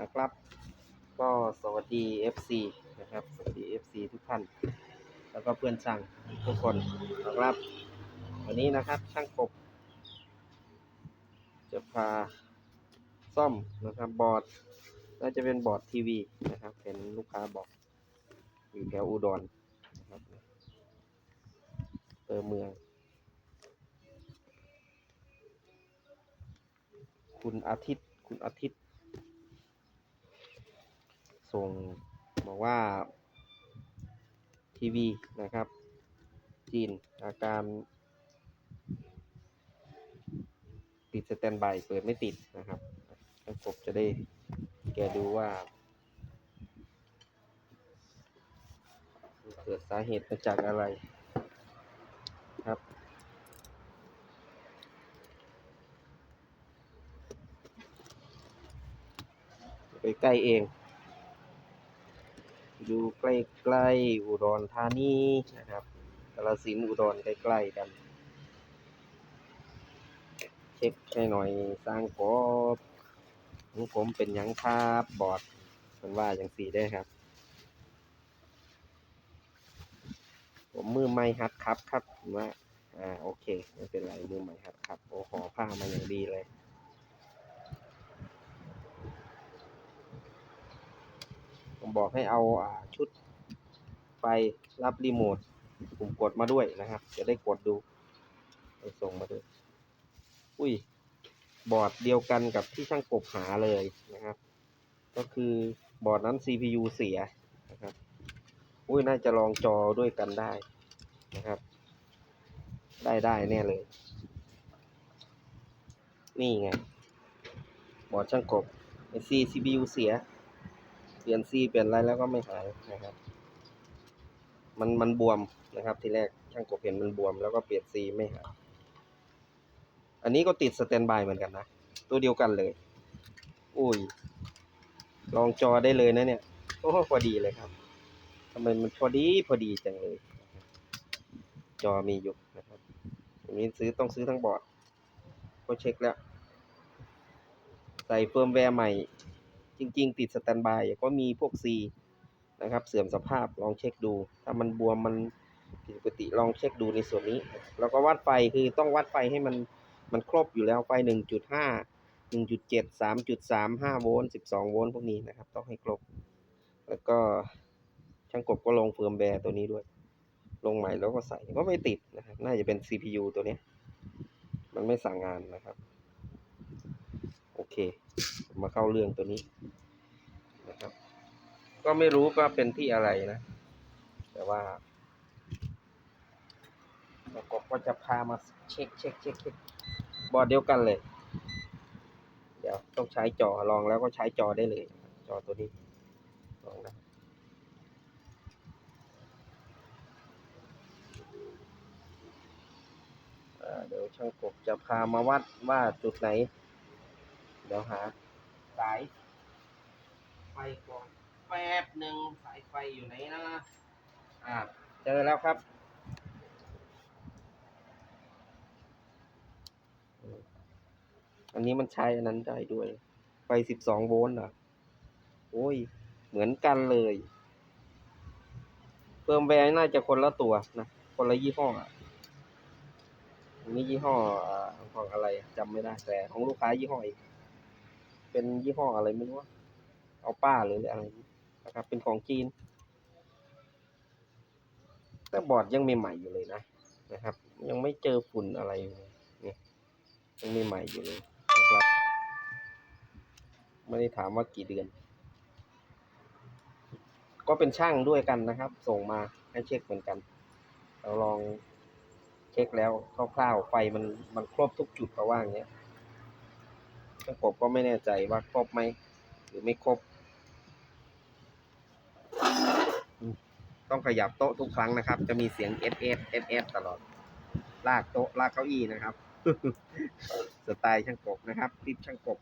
นะครับ ก็สวัสดี FC นะครับ สวัสดี FC ทุกท่าน แล้วก็เพื่อนช่างทุกคนนะครับ วันนี้นะครับช่างกบ จะพาซ่อมนะครับบอร์ดน่าจะเป็นบอร์ดทีวีนะครับเป็นลูกค้าบอกอยู่แถวอุดรนะครับเออเมือง คุณอาทิตย์ คุณอาทิตย์ ส่งบอกว่า ทีวีนะครับ จีนอาการติดสแตนบายเปิดไม่ติดนะครับแล้วกบจะได้แกดูว่าเกิดสาเหตุมาจากอะไรครับ ไปใกล้เอง อยู่ใกล้ๆอุดรธานีนะครับกาฬสินอุดรใกล้ๆกัน เช็คให้หน่อยสร้างกบของผมเป็นยังครับบอดมันว่าอย่างสีได้ครับ ผมมือไม่ฮัดครับครับผมว่าอ่าโอเค ไม่เป็นไรมือใหม่ฮัดครับโอ้ขอผ้ามาอย่างดีเลย ผม บอกให้เอาชุดไฟรับรีโมทผมกดมาด้วยนะครับ จะได้กดดูไปส่งมาด้วยอุ้ย บอร์ดเดียวกันกับที่ช่างกบหาเลยนะครับ ก็คือบอร์ดนั้น CPU เสียนะครับ อุ้ยน่าจะลองจอด้วยกันได้นะครับ ได้ได้แน่เลย นี่ไง บอร์ดช่างกบ C CPU เสีย เปลี่ยนซีเปลี่ยนอะไรแล้วก็ไม่หายนะครับ มันมันบวมนะครับ ทีแรกช่างกบเห็นมันบวมแล้วก็เปลี่ยนซีไม่หายอันนี้ก็ติดสแตนบายเหมือนกันนะ ตัวเดียวกันเลย อุ้ย ลองจอได้เลยนะเนี่ย โอ้พอดีเลยครับทำไมมันพอดีพอดีจังเลย จอมีอยู่นะครับอันนี้ซื้อต้องซื้อทั้งบอร์ดก็เช็คแล้ว ใส่เฟิร์มแวร์ใหม่ จริง ๆ ติดสแตนบายก็มีพวก C นะครับ เสื่อมสภาพลองเช็คดู ถ้ามันบวมมันผิดปกติลองเช็คดูในส่วนนี้ แล้วก็วัดไฟคือต้องวัดไฟให้มันมันครบอยู่แล้วไฟ 1.5 1.7 3.3 5โวลต์12 โวลต์พวกนี้นะครับ ต้องให้ครบ แล้วก็ช่างกบก็ลงเฟิร์มแวร์ตัวนี้ด้วย ลงใหม่แล้วก็ใส่ก็ไม่ติดนะครับ น่าจะเป็น CPU ตัวนี้ มันไม่สั่งงานนะครับ โอเค มาเข้าเรื่องตัวนี้นะครับ ก็ไม่รู้ว่าเป็นที่อะไรนะ แต่ว่าแล้วก็ก็จะพามาเช็คเช็คเช็คเช็คบอร์ดเดียวกันเลย เดี๋ยวต้องใช้จอลองแล้วก็ใช้จอได้เลย จอตัวนี้ลองนะเดี๋ยวช่างกบจะพามาวัดว่าจุดไหน เดี๋ยวหา สาย ไฟก่อนแป๊บหนึ่งสายไฟอยู่ไหนนะ อ่า เจอแล้วครับ อันนี้มันใช้อันนั้นได้ด้วย ไฟสิบสองโวลต์เหรอ โอ้ย เหมือนกันเลยเฟิร์มแวร์น่าจะคนละตัวนะ คนละยี่ห้ออะนนี้ยี่ห้อของอะไรจำไม่ได้แต่ของลูกค้ายี่ห้ออีก เป็นยี่ห้ออะไรไม่รู้เอาป้าหรืออะไรนะครับ เป็นของจีน แต่บอร์ดยังใหม่ๆอยู่เลยนะนะครับ ยังไม่เจอฝุ่นอะไรเลยนี่ยังใหม่ๆอยู่เลยนะครับไม่ได้ถามว่ากี่เดือน ก็เป็นช่างด้วยกันนะครับ ส่งมาให้เช็คเหมือนกัน เราลองเช็คแล้วคร่าวๆไฟมันมันครบทุกจุดเพราะว่าอย่างเงี้ย ช่างกบก็ไม่แน่ใจว่าครบไหมหรือไม่ครบ ต้องขยับโต๊ะทุกครั้งนะครับ จะมีเสียง S S S S ตลอด ลากโต๊ะลากเก้าอี้นะครับ สไตล์ช่างกบนะครับคลิปช่างกบ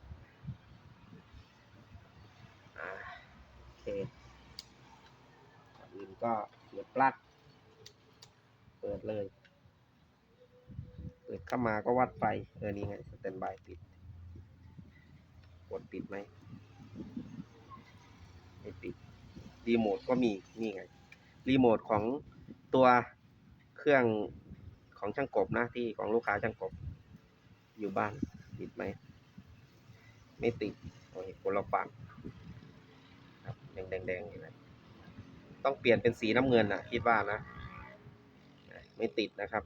อ่าโอเคก่อนอื่นก็เสียบปลั๊กเปิดเลย เปิดเข้ามาก็วัดไฟ เออ นี่ไง สแตนบายปิด กดปิดไหมไม่ปิด รีโมทก็มี นี่ไง รีโมทของตัวเครื่องของช่างกบนะที่ของลูกค้าช่างกบ อยู่บ้าน ติดไหม ไม่ติดโอ้ยคนละฝั่งครับแดงแดงแดงอยู่เลยต้องเปลี่ยนเป็นสีน้ำเงินนะคิดว่านะ ไม่ติดนะครับ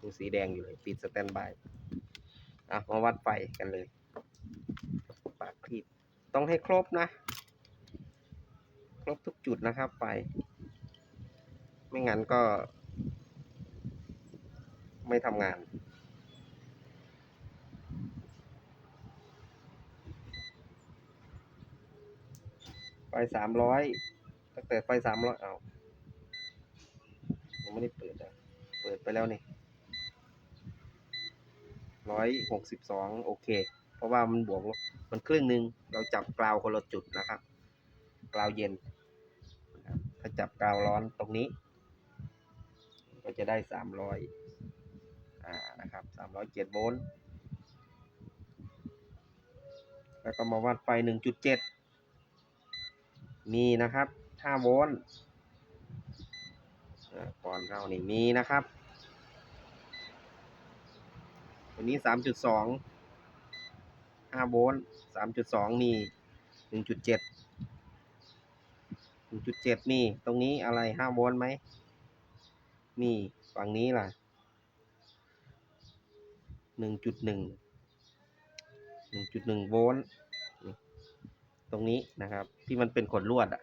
ยังสีแดงอยู่เลย ติดสแตนบาย อะมาวัดไฟกันเลย ปากคลิปต้องให้ครบนะ ครบทุกจุดนะครับไฟ ไม่งั้นก็ ไม่ทำงานไฟสามร้อยตั้งแต่ไฟสามร้อยเอายังไม่ได้เปิดอะ เปิดไปแล้วนี่ ร้อยหกสิบสองโอเค เพราะว่ามันบวกลบมันครึ่งหนึ่งเราจับกราวคนละจุดนะครับกราวเย็น ถ้าจับกราวร้อนตรงนี้ ก็จะได้สามร้อยอ่านะครับสามร้อยเจ็ดโวลต์แล้วก็มาวัดไฟหนึ่งจุดเจ็ดมีนะครับห้าโวลต์ก่อนเข้านี่มีนะครับ ตัวนี้สามจุดสองห้าโวลต์สามจุดสองมีหนึ่งจุดเจ็ดหนึ่งจุดเจ็ดมีตรงนี้อะไรห้าโวลต์ไหมมีฝั่งนี้ล่ะหนึ่งจุดหนึ่งหนึ่งจุดหนึ่งโวลต์ตรงนี้นะครับ ที่มันเป็นขนลวดอะ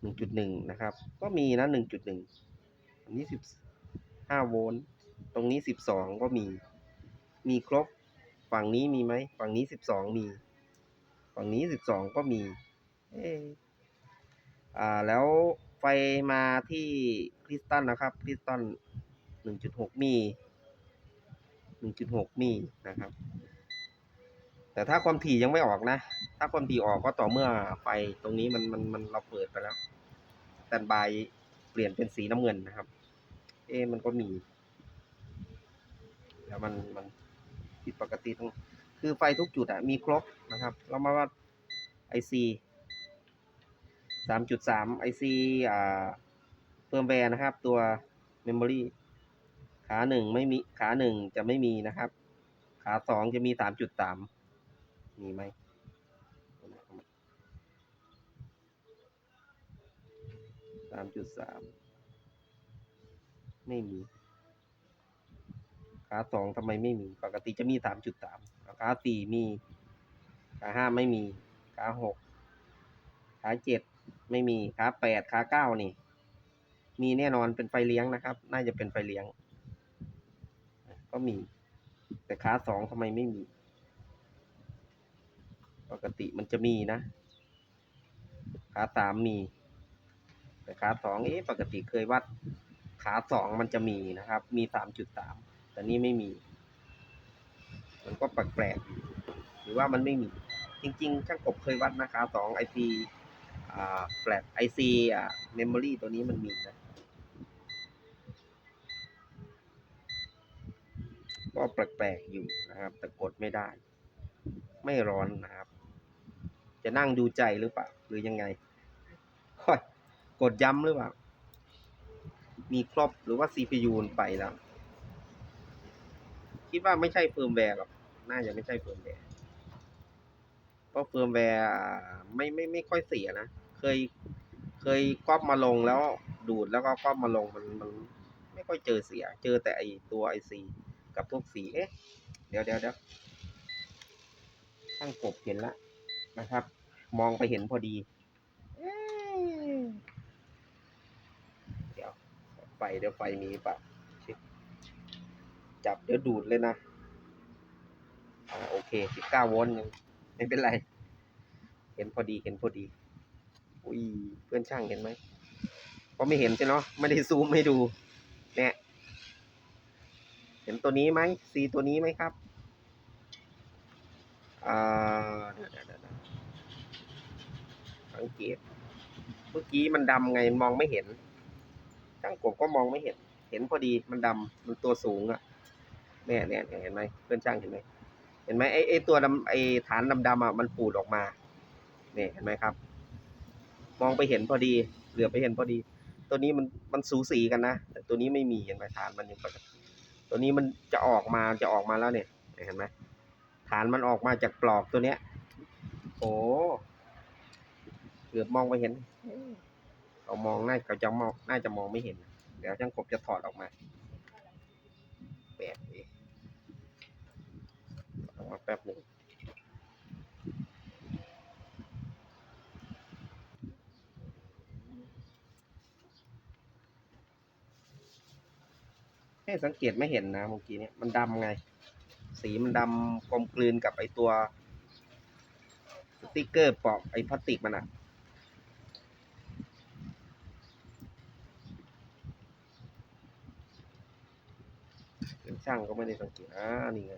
หนึ่งจุดหนึ่งนะครับ ก็มีนะหนึ่งจุดหนึ่งอันนี้สิบห้าโวลต์ ตรงนี้สิบสองก็มี มีครบ ฝั่งนี้มีไหม ฝั่งนี้สิบสองมี ฝั่งนี้สิบสองก็มี เอ๊ะอ่า แล้วไฟมาที่คริสตัลนะครับ คริสตัลหนึ่งจุดหกมีหนึ่งจุดหกมีนะครับ แต่ถ้าความถี่ยังไม่ออกนะ ถ้าความถี่ออกก็ต่อเมื่อไฟตรงนี้มันมันมันเราเปิดไปแล้วแตนบายเปลี่ยนเป็นสีน้ำเงินนะครับ เอ๊มันก็มี แล้วมันมันผิดปกติตรงคือไฟทุกจุดอะมีครบนะครับ เรามาว่าไอซีสามจุดสามไอซีอ่าเฟิร์มแวร์นะครับ ตัวเมมโมรีขาหนึ่งไม่มีขาหนึ่งจะไม่มีนะครับ ขาสองจะมีสามจุดสามมีไหมสามจุดสามไม่มี ขาสองทำไมไม่มี ปกติจะมีสามจุดสามขาสี่มีขาห้าไม่มีขาหกขาเจ็ดไม่มีขาแปดขาเก้านี่ มีแน่นอนเป็นไฟเลี้ยงนะครับ น่าจะเป็นไฟเลี้ยง ก็มี แต่ขาสองทำไมไม่มี ปกติมันจะมีนะ ขาสามมี แต่ขาสองเอ๊ะปกติเคยวัดขาสองมันจะมีนะครับ มีสามจุดสาม แต่นี่ไม่มี มันก็แปลกๆหรือว่ามันไม่มี จริง ๆ ช่างกบเคยวัดนะครับสองไอซีแฟลชไอซีอ่าเมมโมรี่ตัวนี้มันมีนะ ก็แปลกๆอยู่นะครับ แต่กดไม่ได้ ไม่ร้อนนะครับ จะนั่งดูใจหรือเปล่า หรือยังไงกดย้ำหรือเปล่า มีครบหรือว่า CPU มันไปแล้ว คิดว่าไม่ใช่เฟิร์มแวร์หรอกน่าจะไม่ใช่เฟิร์มแวร์เพราะเฟิร์มแวร์อ่ไม่ไม่ไม่ค่อยเสียนะ เคยเคยก๊อปมาลงแล้วดูดแล้วก็ก๊อปมาลงมันมันไม่ค่อยเจอเสีย เจอแต่ไอตัวไอซีกับพวกสีเอ๊ะเดี๋ยวเดี๋ยวเดี๋ยวตั้งกบเห็นแล้วนะครับ มองไปเห็นพอดีเดี๋ยวไฟเดี๋ยวไฟมีปล่าเช็ค จับเดี๋ยวดูดเลยนะอโอเคสิบเก้าโวลต์ยังไม่เป็นไร เห็นพอดีเห็นพอดี อุ้ยเพื่อนช่างเห็นไหมก็ไม่เห็นใช่เนาะไม่ได้ซูมให้ดู เนี่ยเห็นตัวนี้ไหมซีตัวนี้ไหมครับอ่าเดี๋ยวเดี๋ยวเดี๋ยวเดี๋ยวสังเกตเมื่อกี้มันดำไงมองไม่เห็นช่างกบก็มองไม่เห็น เห็นพอดีมันดำมันตัวสูงอะ เนี่ยเนี่ยเนี่ยเห็นไหมเพื่อนช่างเห็นไหมเห็นไหมไอ้ไอ้ตัวดำไอ้ฐานดำๆอะมันปูดออกมาเนี่ยเห็นไหมครับ มองไปเห็นพอดี เหลือบไปเห็นพอดี ตัวนี้มันมันสูสีกันนะแต่ตัวนี้ไม่มีเห็นไหมฐานมันยังปกติตัวนี้มันจะออกมาจะออกมาแล้วเนี่ยเห็นไหมฐานมันออกมาจากปลอกตัวเนี้ยโอ้เหลือบมองไปเห็นเขามองน่าเขาจะมองน่าจะมองไม่เห็น เดี๋ยวช่างกบจะถอดออกมาแปลกดิถอด ออกมาแป๊บหนึ่งให้สังเกตไม่เห็นนะเมื่อกี้เนี่ยมันดำไง สีมันดำกลมกลืนกับไอตัว สติกเกอร์ปอกไอพลาสติกมันอะช่างก็ไม่ได้สังเกตอ่านี่ไง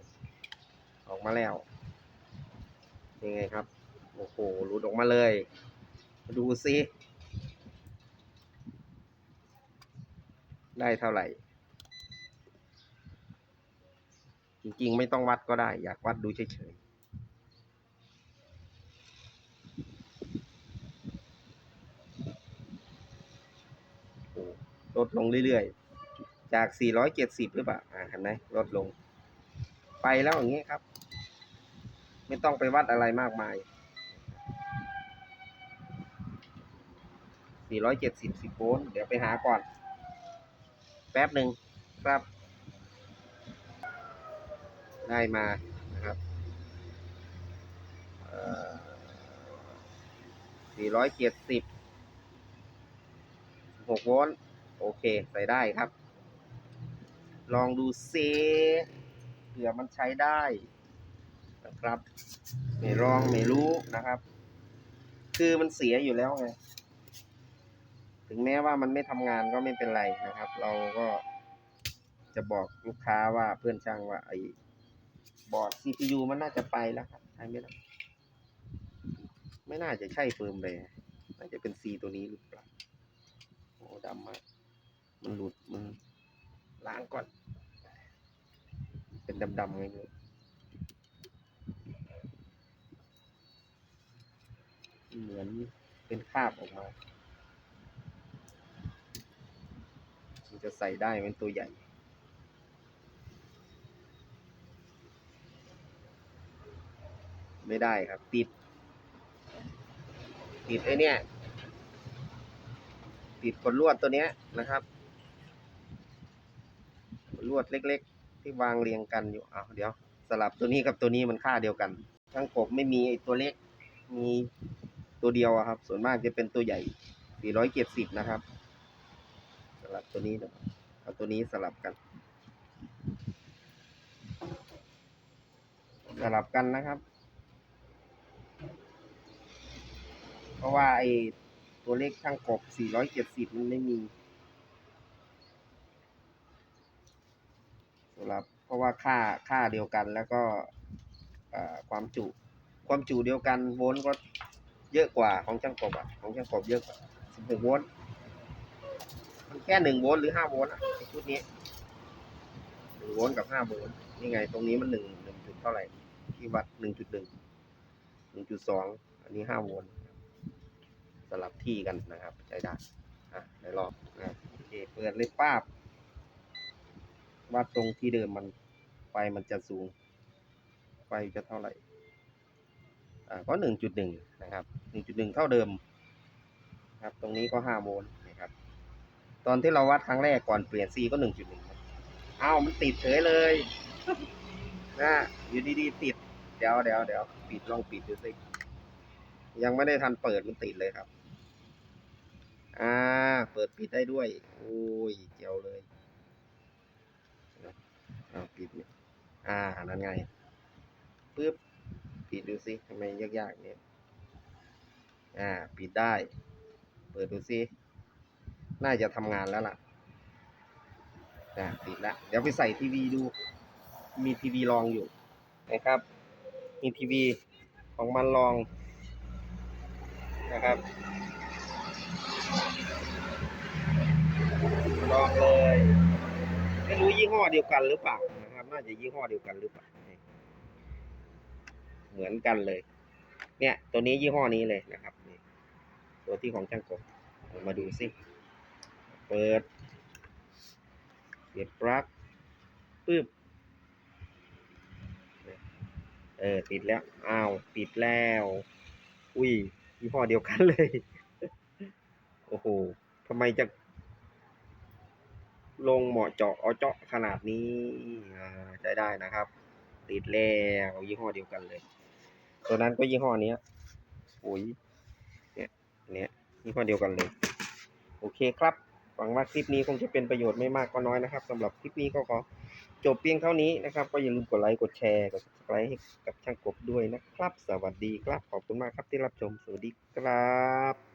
ออกมาแล้วยังไงครับ โอ้โหหลุดออกมาเลย มาดูซิ ได้เท่าไหร่ จริงๆ ไม่ต้องวัดก็ได้ อยากวัดดูเฉยๆลดลงเรื่อยๆ จาก 470 หรือเปล่า อ่าเห็นไหมลดลง ไปแล้วอย่างนี้ครับ ไม่ต้องไปวัดอะไรมากมาย 470 10โวลต์เดี๋ยวไปหาก่อน แป๊บหนึ่งครับ ได้มานะครับ470 6โวลต์โอเค ใส่ได้ครับ ลองดูซิเผื่อมันใช้ได้ นะครับ ไม่ลองไม่รู้นะครับ คือมันเสียอยู่แล้วไง ถึงแม้ว่ามันไม่ทำงานก็ไม่เป็นไรนะครับ เราก็จะบอกลูกค้าว่าเพื่อนช่างว่าไอ้บอร์ด CPU มันน่าจะไปแล้วครับใช่ไหมล่ะไม่น่าจะใช่เฟิร์มแวร์น่าจะเป็น C ตัวนี้หรือเปล่าโอ้ดำมากมันหลุดมันล้างก่อน เป็นดำๆไงเนี่ย เหมือนเป็นคาบออกมามันจะใส่ได้เป็นตัวใหญ่ ไม่ได้ครับ ติด ติดไอเนี่ย ติดขนลวดตัวเนี้ยนะครับขนลวดเล็ก ๆ ที่วางเรียงกันอยู่อ้าเดี๋ยว สลับตัวนี้กับตัวนี้มันค่าเดียวกัน ทั้งกบไม่มีไอตัวเล็ก มี ตัวเดียวอะครับ ส่วนมากจะเป็นตัวใหญ่ 470 นะครับสลับตัวนี้นะเอาตัวนี้สลับกัน สลับกันนะครับ เพราะว่าไอตัวเลขช่างกบ 470 มันไม่มีสำหรับเพราะว่าค่าค่าเดียวกันแล้วก็ความจุ ความจุเดียวกันโวลต์ก็ เยอะกว่าของช่างกบอะของช่างกบเยอะกว่า16โวลต์มันแค่1โวลต์หรือ5โวลต์อะชุดนี้1โวลต์กับ5โวลต์นี่ไง ตรงนี้มัน1 1จุดเท่าไหร่ที่วัด1.1 1.2อันนี้5โวลต์สลับที่กันนะครับใช้ได้อะในรอบนะโอเคเปิดเลยป้าบวัดตรงที่เดิมมันไฟมันจะสูง ไฟจะเท่าไหร่อ่าก็หนึ่งจุดหนึ่งนะครับ หนึ่งจุดหนึ่งเท่าเดิมครับ ตรงนี้ก็ห้าโวลต์นะครับ ตอนที่เราวัดครั้งแรกก่อนเปลี่ยนซีก็หนึ่งจุดหนึ่งอ้าวมันติดเฉยเลยนะอยู่ดีๆติด เดี๋ยวเดี๋ยวเดี๋ยวปิดลองปิดดูสิยังไม่ได้ทันเปิดมันติดเลยครับ อ่า เปิดปิดได้ด้วย โอ้ยเจียวเลยอ่าปิดอ่า นั่นไงปึ๊บปิดดูสิทำไมยากๆเนี่ย อ่า ปิดได้ เปิดดูสิน่าจะทำงานแล้วล่ะอ่าปิดแล้ว เดี๋ยวไปใส่ทีวีดู มีทีวีรองอยู่นะครับ มีทีวีของมันรองนะครับลองเลย ไม่รู้ยี่ห้อเดียวกันหรือเปล่านะครับ น่าจะยี่ห้อเดียวกันหรือเปล่า เหมือนกันเลย เนี่ยตัวนี้ยี่ห้อนี้เลยนะครับตัวที่ของช่างกบเอามาดูสิเปิดเสียบปลั๊กปึ๊บเออติดแล้วอ้าวติดแล้ว อุ้ยยี่ห้อเดียวกันเลย โอ้โหทำไมจะ ลงเหมาะเจาะเอาเจาะขนาดนี้ใช้ได้นะครับ ติดแล้วยี่ห้อเดียวกันเลย ตัวนั้นก็ยี่ห้อเนี้ยปุ๋ยเนี่ยเนี่ยยี่ห้อเดียวกันเลย โอเคครับหวังว่าคลิปนี้คงจะเป็นประโยชน์ไม่มากก็น้อยนะครับสำหรับคลิปนี้ก็ขอจบเพียงเท่านี้นะครับ ก็อย่าลืมกดไลค์กดแชร์กด subscribe ให้กับช่างกบด้วยนะครับ สวัสดีครับขอบคุณมากครับที่รับชมสวัสดีครับ